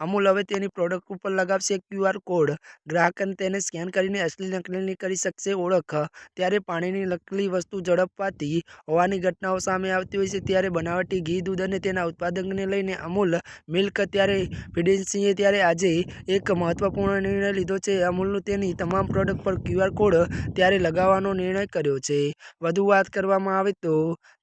અમૂલ હવે તેની પ્રોડક્ટ ઉપર લગાવશે ક્યુઆર કોડ ગ્રાહકને તેને સ્કેન કરીને અસલી નકલીની કરી શકશે ઓળખ. ત્યારે પાણીની નકલી વસ્તુ ઝડપવાથી હોવાની ઘટનાઓ સામે આવતી હોય છે. ત્યારે બનાવટી ઘી, દૂધ અને તેના ઉત્પાદકને લઈને અમૂલ મિલ્ક ત્યારે ફિડેન્સીએ ત્યારે આજે એક મહત્વપૂર્ણ નિર્ણય લીધો છે. અમૂલનું તેની તમામ પ્રોડક્ટ પર ક્યુઆર કોડ ત્યારે લગાવવાનો નિર્ણય કર્યો છે. વધુ વાત કરવામાં આવે તો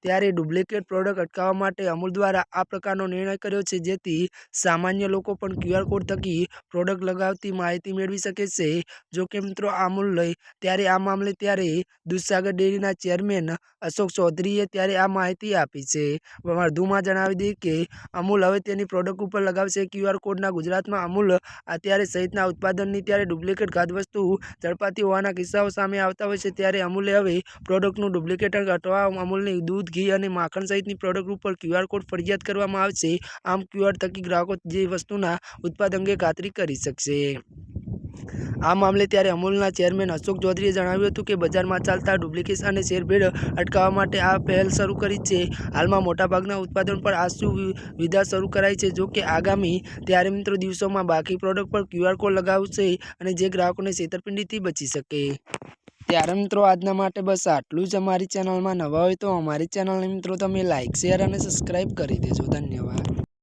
ત્યારે ડુપ્લિકેટ પ્રોડક્ટ અટકાવવા માટે અમૂલ દ્વારા આ પ્રકારનો નિર્ણય કર્યો છે. જેથી સામાન્ય લોકો પણ ક્યુઆર કોડ થકી પ્રોડક્ટ લગાવતી માહિતી મેળવી શકે છે. જો કે મિત્રો અમૂલ લઈ ત્યારે આ મામલે ત્યારે દૂધસાગર ડેરીના ચેરમેન અશોક ચૌધરીએ ત્યારે આ માહિતી આપી છે. વધુમાં જણાવી દઈએ કે અમૂલ હવે તેની પ્રોડક્ટ ઉપર લગાવશે. ક્યુઆર કોડના ગુજરાતમાં અમૂલ અત્યારે સહિતના ઉત્પાદનની ત્યારે ડુપ્લિકેટ ખાદ્યવસ્તુ ઝડપાતી હોવાના કિસ્સાઓ સામે આવતા હોય છે. ત્યારે અમૂલે હવે પ્રોડક્ટનું ડુપ્લિકેટ હટવા અમૂલની દૂધ, ઘી અને માખણ સહિતની પ્રોડક્ટ ઉપર ક્યુઆર કોડ ફરજિયાત કરવામાં આવશે. આમ ક્યુઆર થકી ગ્રાહકો જે વસ્તુના ઉત્પાદન અંગે ખાતરી કરી શકશે. આ મામલે ત્યારે અમૂલના ચેરમેન અશોક ચૌધરીએ જણાવ્યું હતું કે બજારમાં ચાલતા ડુપ્લિકેશન અને શેરભેળ અટકાવવા માટે આ પહેલ શરૂ કરી છે. હાલમાં મોટાભાગના ઉત્પાદન પર આસુ વિધા શરૂ કરાઈ છે. જો કે આગામી ત્યારે મિત્રો દિવસોમાં બાકી પ્રોડક્ટ પર ક્યુઆર કોડ લગાવશે અને જે ગ્રાહકોને છેતરપિંડીથી બચી શકે. ત્યારે મિત્રો આજના માટે બસ આટલું જ અમારી ચેનલમાં નવા હોય તો અમારી ચેનલને મિત્રો તમે લાઇક શેર અને સબસ્ક્રાઈબ કરી દેજો. ધન્યવાદ.